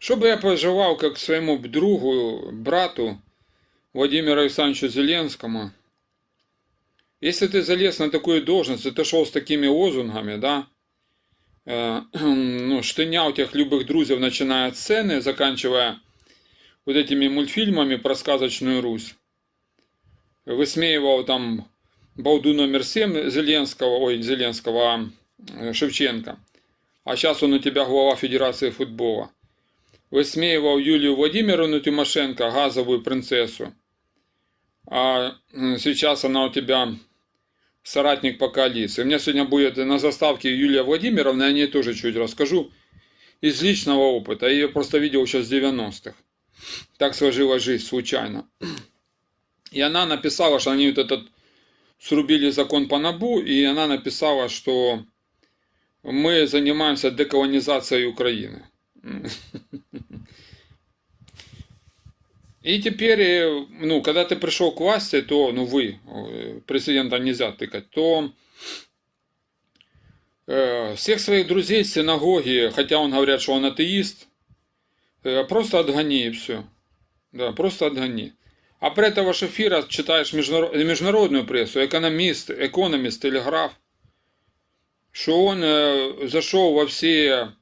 Чтобы я пожелал как своему другу, брату Владимиру Александровичу Зеленскому, если ты залез на такую должность, и ты шел с такими лозунгами, да, э, ну, штыня у тех любых друзей, начиная от сцены, заканчивая вот этими мультфильмами про сказочную Русь, высмеивал там балду номер 7 Зеленского, ой, Зеленского, а, Шевченко, а сейчас он у тебя глава Федерации футбола. Высмеивал Юлию Владимировну Тимошенко, газовую принцессу, а сейчас она у тебя соратник по коалиции. У меня сегодня будет на заставке Юлия Владимировна, я о ней тоже чуть расскажу, из личного опыта. Я ее просто видел сейчас в 90-х. Так сложилась жизнь случайно. И она написала, что они вот этот срубили закон по НАБУ, и она написала, что мы занимаемся деколонизацией Украины. И теперь, э, ну, когда ты пришел к власти, то, ну, вы, э, президента нельзя тыкать, то э, всех своих друзей с синагоги, хотя он говорят, что он атеист, э, просто отгони и все. Да, просто отгони. А при этого Шефира читаешь международ, международную прессу, экономист, экономист, телеграф, что он э, зашел во все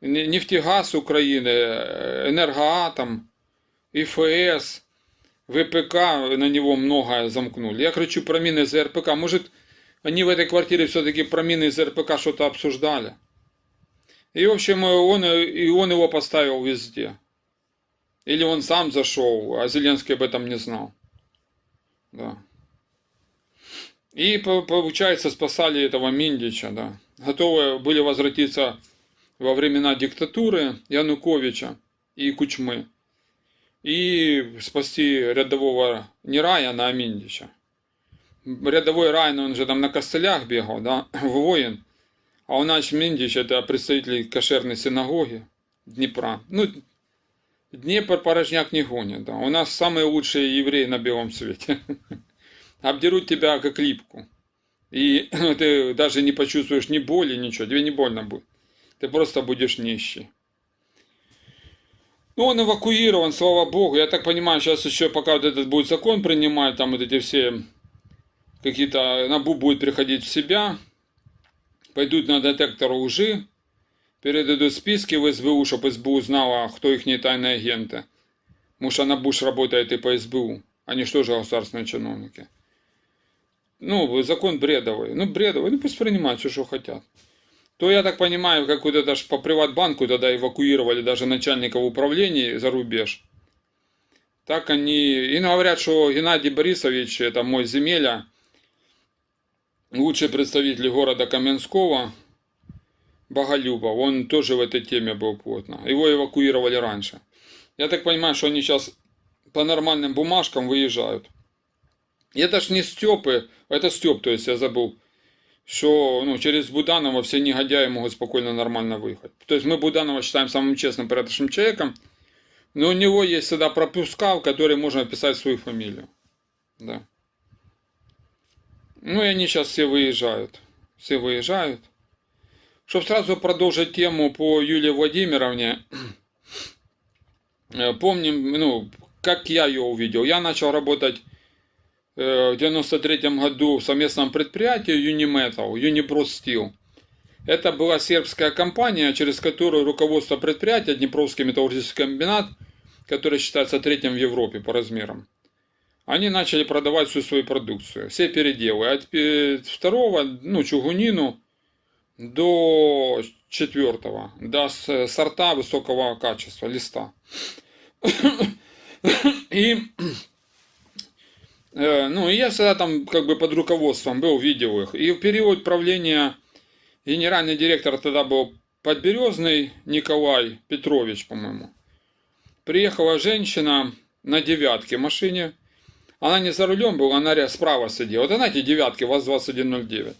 нефтегаз Украины, э, энергоатом, ИФС, ВПК, на него многое замкнули. Я кричу про мины из РПК. Может, они в этой квартире все-таки про мины из РПК что-то обсуждали. И, в общем, он, и он его поставил везде. Или он сам зашел, а Зеленский об этом не знал. Да. И, получается, спасали этого Миндича, да. Готовы были возвратиться во времена диктатуры Януковича и Кучмы и спасти рядового не Райана, а Миндича. Рядовой Райан, он же там на костылях бегал, да, воин. А у нас Миндич это представитель кошерной синагоги Днепра. Ну, Днепр порожняк не гонит, да. У нас самые лучшие евреи на белом свете. Обдерут тебя как липку. И ты даже не почувствуешь ни боли, ничего. Тебе не больно будет. Ты просто будешь нищий. Ну, он эвакуирован, слава богу. Я так понимаю, сейчас еще пока вот этот будет закон принимать, там вот эти все какие-то, НАБУ будет приходить в себя, пойдут на детектор лжи, передадут списки в СБУ, чтобы СБУ знала, кто их не тайные агенты. Потому что НАБУ работает и по СБУ, они что же государственные чиновники. Ну, закон бредовый. Ну, бредовый, ну пусть принимают все, что хотят то я так понимаю, как вот это ж по Приватбанку тогда эвакуировали даже начальников управления за рубеж. Так они... И говорят, что Геннадий Борисович, это мой земеля, лучший представитель города Каменского, Боголюбов, он тоже в этой теме был плотно. Его эвакуировали раньше. Я так понимаю, что они сейчас по нормальным бумажкам выезжают. И это ж не Степы, это Степ, то есть я забыл что ну, через Буданова все негодяи могут спокойно, нормально выехать. То есть мы Буданова считаем самым честным, порядочным человеком, но у него есть всегда пропуска, в которые можно писать свою фамилию. Да. Ну и они сейчас все выезжают. Все выезжают. Чтобы сразу продолжить тему по Юлии Владимировне, э, помним, ну, как я ее увидел. Я начал работать в 93 году в совместном предприятии Unimetal, Unibrus Steel. Это была сербская компания, через которую руководство предприятия, Днепровский металлургический комбинат, который считается третьим в Европе по размерам, они начали продавать всю свою продукцию, все переделы, от второго, ну, чугунину, до четвертого, до сорта высокого качества, листа. И Э, ну, и я всегда там как бы под руководством был, видел их. И в период правления генеральный директор тогда был Подберезный Николай Петрович, по-моему. Приехала женщина на девятке машине. Она не за рулем была, она справа сидела. Вот знаете, девятки, ВАЗ-2109.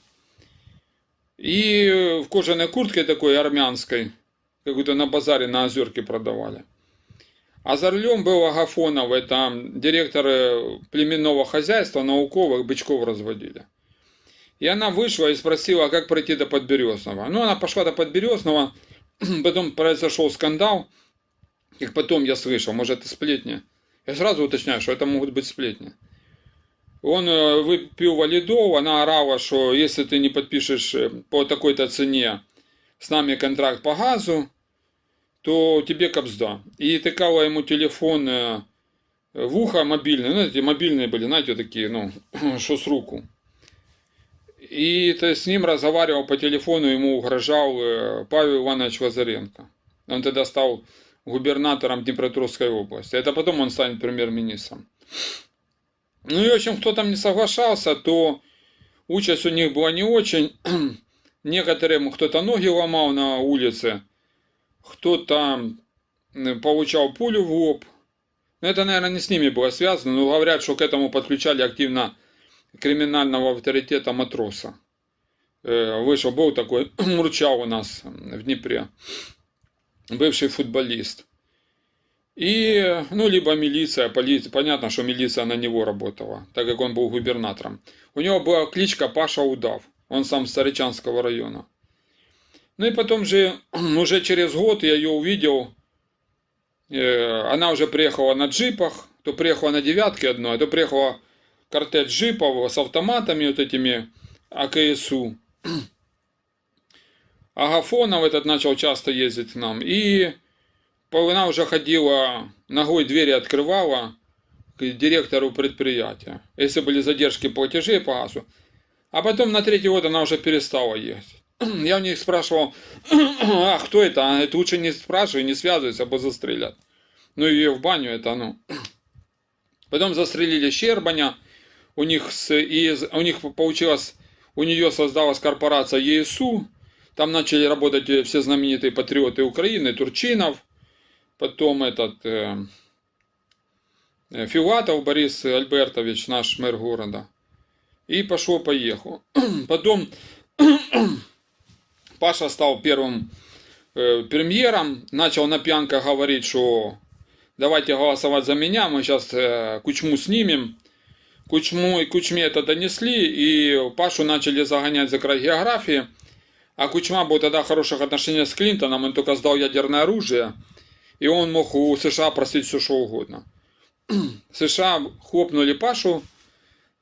И в кожаной куртке такой армянской, какую-то на базаре на озерке продавали. А за рулем был Агафонов, это директор племенного хозяйства, науковых, бычков разводили. И она вышла и спросила, как пройти до Подберезного. Ну, она пошла до Подберезного, потом произошел скандал, Как потом я слышал, может это сплетни. Я сразу уточняю, что это могут быть сплетни. Он э, выпил валидол, она орала, что если ты не подпишешь э, по такой-то цене с нами контракт по газу, то тебе капзда. И тыкала ему телефон э, в ухо мобильный, ну, эти мобильные были, знаете, такие, ну, что с руку. И то с ним разговаривал по телефону, ему угрожал Павел Иванович Лазаренко. Он тогда стал губернатором Днепропетровской области. Это потом он станет премьер-министром. Ну и в общем, кто там не соглашался, то участь у них была не очень. Некоторым кто-то ноги ломал на улице, кто-то получал пулю в лоб. Но это, наверное, не с ними было связано, но говорят, что к этому подключали активно криминального авторитета матроса. Э, вышел, был такой Мурчал у нас в Днепре, бывший футболист. И, ну, либо милиция, полиция, понятно, что милиция на него работала, так как он был губернатором. У него была кличка Паша Удав, он сам с Старичанского района. Ну и потом же, уже через год я ее увидел, э, она уже приехала на джипах, то приехала на девятке одной, то приехала кортеж джипов с автоматами вот этими АКСУ. Агафонов этот начал часто ездить к нам. И она уже ходила, ногой двери открывала к директору предприятия. Если были задержки платежей по газу. А потом на третий год она уже перестала ехать. Я у них спрашивал, а кто это? А это лучше не спрашивай, не связывайся, бо застрелят. Ну ее в баню это, ну. Потом застрелили Щербаня. У них, с, и, у них получилось, у нее создалась корпорация ЕСУ. Там начали работать все знаменитые патриоты Украины, Турчинов, потом этот э, э, Филатов Борис Альбертович, наш мэр города. И пошло-поехал. Потом Паша стал первым э, премьером, начал на пьянках говорить, что давайте голосовать за меня, мы сейчас э, Кучму снимем. Кучму и Кучме это донесли, и Пашу начали загонять за край географии. А Кучма был тогда в хороших отношениях с Клинтоном, он только сдал ядерное оружие и он мог у США просить все, что угодно. США хлопнули Пашу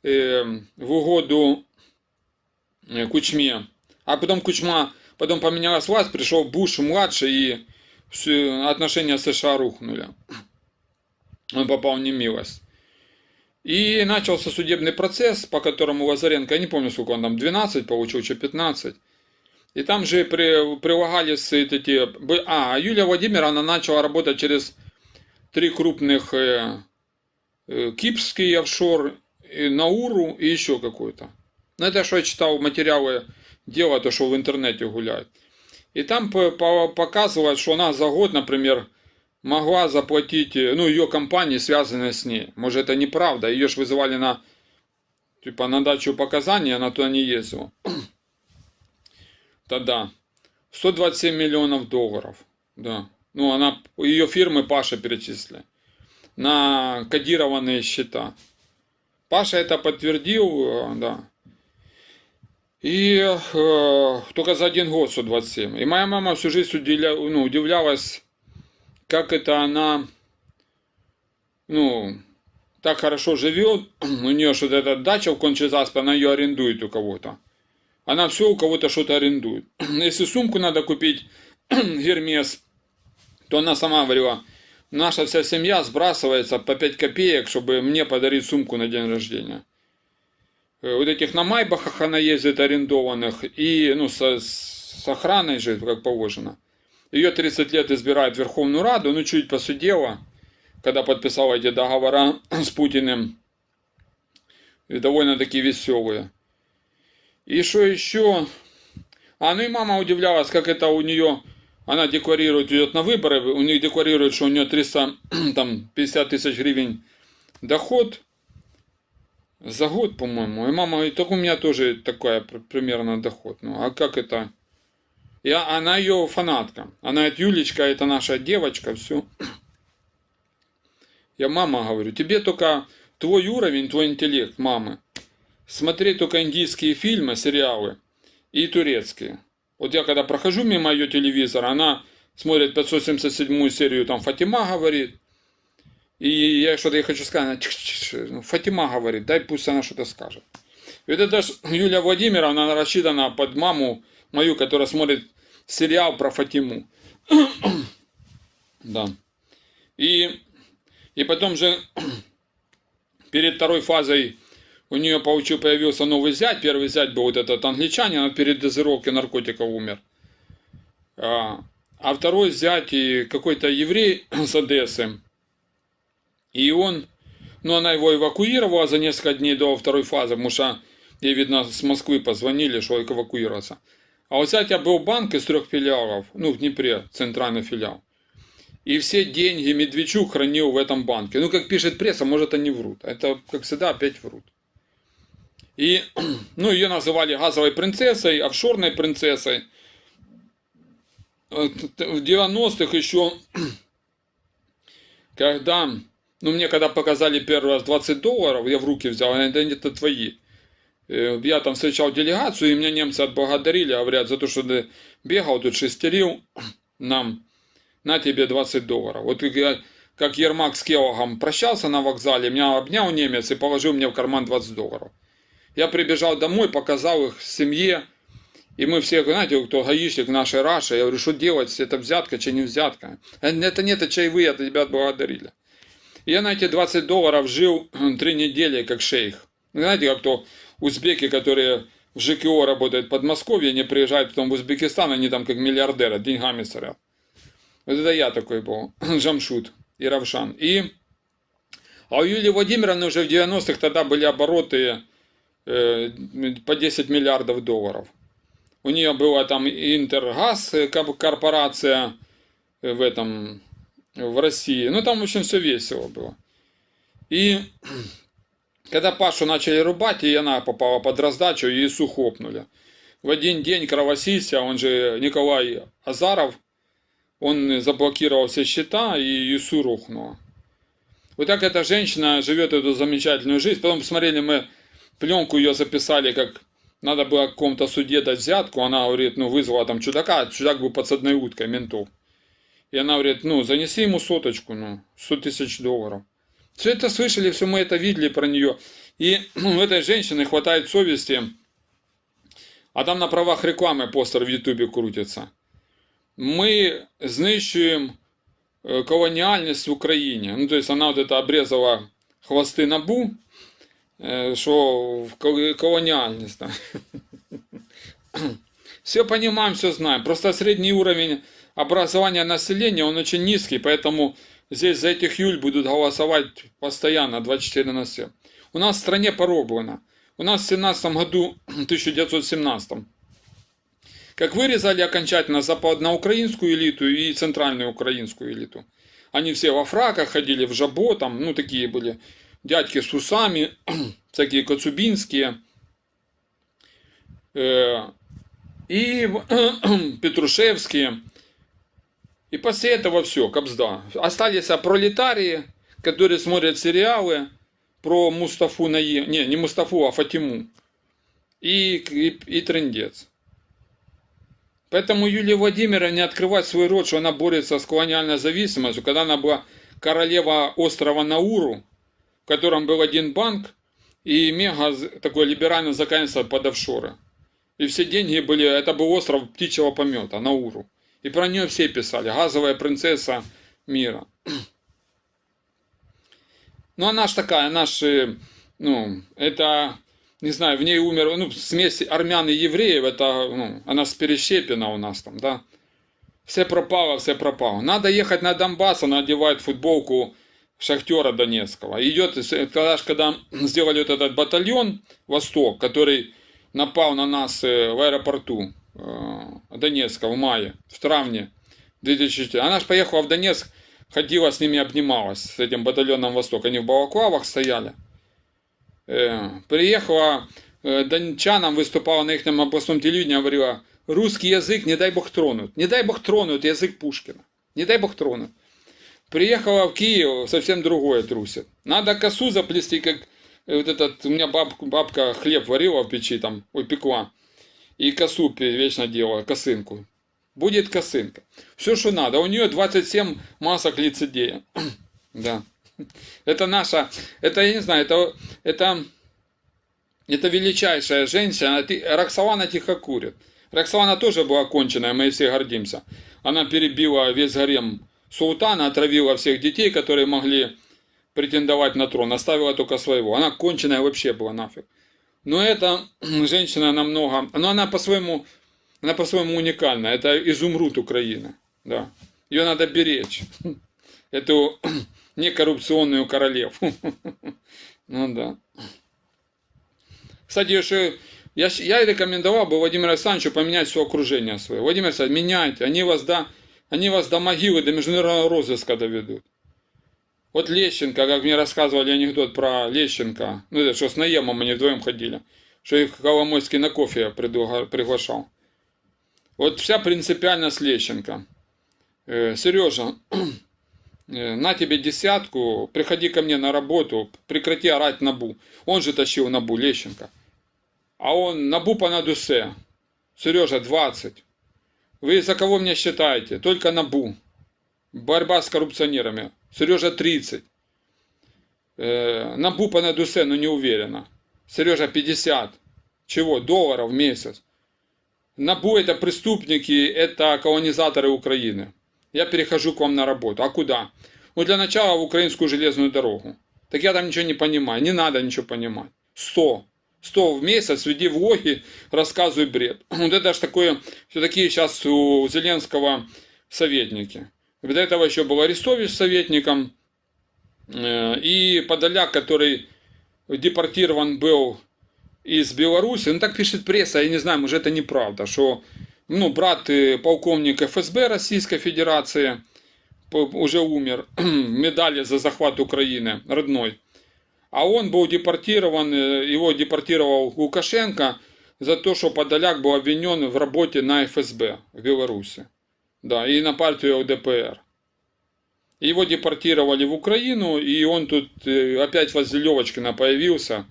э, в угоду э, Кучме, а потом Кучма, потом поменялась власть, пришел Буш младший, и все отношения США рухнули. Он попал в немилость. И начался судебный процесс, по которому Лазаренко, я не помню, сколько он там, 12 получил, что 15. И там же при, прилагались эти... А, Юлия Владимировна начала работать через три крупных э, э, Кипрский офшор, и Науру и еще какой-то. Ну, это что я читал материалы дела, то, что в интернете гуляет. И там показывают, что она за год, например, могла заплатить, э, ну, ее компании, связанные с ней. Может, это неправда, ее же вызывали на, типа, на дачу показаний, она туда не ездила тогда 127 миллионов долларов. Да. Ну, она, ее фирмы Паша перечислили на кодированные счета. Паша это подтвердил, э, да. И э, только за один год 127. И моя мама всю жизнь удивля, ну, удивлялась, как это она, ну, так хорошо живет. У нее что-то эта дача в Кончезаспе, она ее арендует у кого-то. Она все у кого-то что-то арендует. Если сумку надо купить, Гермес, то она сама говорила, наша вся семья сбрасывается по 5 копеек, чтобы мне подарить сумку на день рождения. Э, вот этих на Майбахах она ездит арендованных, и ну, с, с охраной же, как положено. Ее 30 лет избирают в Верховную Раду, ну чуть посудела, когда подписала эти договора с Путиным. И довольно-таки веселые. И что еще? А, ну и мама удивлялась, как это у нее, она декларирует, идет на выборы, у них декларирует, что у нее 300, там, 50 тысяч гривен доход за год, по-моему. И мама, и так у меня тоже такая примерно доход. Ну, а как это? Я, она ее фанатка. Она говорит, Юлечка, это наша девочка, все. Я мама говорю, тебе только твой уровень, твой интеллект, мамы смотреть только индийские фильмы, сериалы и турецкие. Вот я когда прохожу мимо ее телевизора, она смотрят 577 серию, там Фатима говорит. И я что-то ей хочу сказать, она. Ну, Фатима говорит, дай пусть она что-то скажет. И вот это Юлия Владимировна, она рассчитана под маму мою, которая смотрит сериал про Фатиму. да. И, и потом же перед второй фазой у нее получил, появился новый зять. Первый зять был вот этот англичанин, он перед дозировкой наркотиков умер. А, а второй зять и какой-то еврей с Одессы. И он, ну она его эвакуировала за несколько дней до второй фазы, потому что ей, видно, с Москвы позвонили, что эвакуироваться. А у зятя был банк из трех филиалов, ну в Днепре, центральный филиал. И все деньги Медведчук хранил в этом банке. Ну, как пишет пресса, может, они врут. Это, как всегда, опять врут. И, ну, ее называли газовой принцессой, офшорной принцессой. В 90-х еще, когда, ну, мне когда показали первый раз 20 долларов, я в руки взял, это, это твои. Э, Я там встречал делегацию, и меня немцы отблагодарили, говорят, за то, что ты бегал тут шестерил нам на тебе 20 долларов. Вот я, как Ермак с Келлогом прощался на вокзале, меня обнял немец и положил мне в карман 20 долларов. Я прибежал домой, показал их семье, и мы все, знаете, кто гаишник нашей Раше, я говорю, что делать, это взятка, чи не взятка. Это нет, это чаевые, это тебя отблагодарили. Я на эти 20 долларов жил три недели как шейх. Знаете, как то узбеки, которые в ЖКО работают в Подмосковье, они приезжают потом в Узбекистан, они там как миллиардеры, деньгами сорят. Вот это я такой был, Джамшут и Равшан. И, а у Юлии Владимировны уже в 90-х тогда были обороты э, по 10 миллиардов долларов. У нее была там Интергаз, э, корпорация э, в этом, в России. Ну, там, общем, все весело было. И когда Пашу начали рубать, и она попала под раздачу, и Иису хлопнули. В один день Кровосися, он же Николай Азаров, он заблокировал все счета, и Иису рухнула. Вот так эта женщина живет эту замечательную жизнь. Потом посмотрели мы пленку ее записали, как надо было какому-то суде дать взятку. Она говорит, ну, вызвала там чудака. Чудак был подсадной уткой ментов. И она говорит, ну, занеси ему соточку, ну, 100 тысяч долларов. Все это слышали, все мы это видели про нее. И ну, у этой женщины хватает совести. А там на правах рекламы постер в Ютубе крутится. Ми знищуємо е, колоніальність в Україні. Ну, тобто вона от это обрезала хвости набу, е, що в коли- колоніальність. там. Все понимаем, все знаем. Просто средний уровень образования населения, он очень низкий, поэтому здесь за этих юль будут голосовать постоянно, 24 на 7. У нас в стране пороблено. У нас в 17 году, 1917, как вырезали окончательно западноукраинскую элиту и центральную украинскую элиту. Они все во фраках ходили, в жабо, там, ну, такие были дядьки с усами, всякие коцубинские. Э, и Петрушевские. И после этого все, кобзда. Остались а пролетарии, которые смотрят сериалы про Мустафу Наи... Не, не Мустафу, а Фатиму. И, и, и трендец. Поэтому Юлия Владимировна открывать свой рот, что она борется с колониальной зависимостью, когда она была королева острова Науру, в котором был один банк, и мега такое либеральное законодательство под офшоры. И все деньги были, это был остров птичьего помета, Науру. И про нее все писали, газовая принцесса мира. Ну, она ж такая, она ж, ну, это, не знаю, в ней умер, ну, смесь армян и евреев, это, ну, она с Перещепина у нас там, да. Все пропало, все пропало. Надо ехать на Донбасс, она одевает футболку шахтера Донецкого. Идет, когда, когда сделали вот этот батальон Восток, который напал на нас э, в аэропорту э, Донецка в мае, в травне 2004. Она же поехала в Донецк, ходила с ними, обнималась, с этим батальоном Восток. Они в балаклавах стояли. Э, Приехала э, дончанам, выступала на их областном телевидении, говорила, русский язык, не дай бог тронут. Не дай бог тронут язык Пушкина. Не дай бог тронут. Приехала в Киев, совсем другое трусит. Надо косу заплести, как э, вот этот, у меня бабка, бабка хлеб варила в печи, там, ой, пекла. И косу пе- вечно делала, косынку. будет косынка. Все, что надо. У нее 27 масок лицедея. да. Это наша, это, я не знаю, это, это, это величайшая женщина. Роксолана тихо курит. Роксолана тоже была конченая, мы все гордимся. Она перебила весь гарем султана, отравила всех детей, которые могли претендовать на трон, оставила только своего. Она конченая вообще была нафиг. Но эта женщина намного, но она по-своему, она по-своему уникальна. Это изумруд Украины, да. Ее надо беречь. Эту некоррупционную королеву. Ну да. Кстати, еще я, я рекомендовал бы Владимиру Александровичу поменять все окружение свое. Владимир Александрович, меняйте. Они вас до, они вас до могилы, до международного розыска доведут. Вот Лещенко, как мне рассказывали анекдот про Лещенко, ну это что с Наемом они вдвоем ходили, что их Коломойский на кофе приглашал. Вот вся принципиальность Лещенко. Э, Сережа, э, на тебе десятку, приходи ко мне на работу, прекрати орать Набу. Он же тащил Набу, Лещенко. А он Набу по надусе. Сережа, 20. Вы за кого меня считаете? Только Набу. Борьба с коррупционерами. Сережа 30. Э, Набу по надусе, но не уверенно. Сережа 50. Чего? Долларов в месяц. Набу это преступники, это колонизаторы Украины. Я перехожу к вам на работу. А куда? Ну, для начала в украинскую железную дорогу. Так я там ничего не понимаю. Не надо ничего понимать. 100. 100 в месяц, веди влоги, рассказывай бред. Вот это же такое, все такие сейчас у Зеленского советники. До этого еще был Арестович советником, э, и Подоляк, который депортирован был из Беларуси, ну так пишет пресса, я не знаю, может это неправда, что ну, брат э, полковник ФСБ Российской Федерации уже умер, медали за захват Украины, родной. А он был депортирован, э, его депортировал Лукашенко за то, что Подоляк был обвинен в работе на ФСБ в Беларуси. Да, и на партию ЛДПР. Его депортировали в Украину, и он тут опять возле Левочкина появился.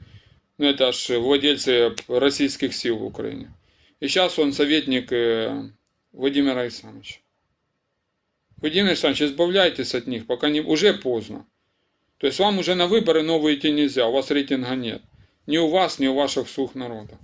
Ну, это ж владельцы российских сил в Украине. И сейчас он советник Владимира Александровича. Владимир Александрович, избавляйтесь от них, пока не... уже поздно. То есть вам уже на выборы новые идти нельзя, у вас рейтинга нет. Ни у вас, ни у ваших слуг народа.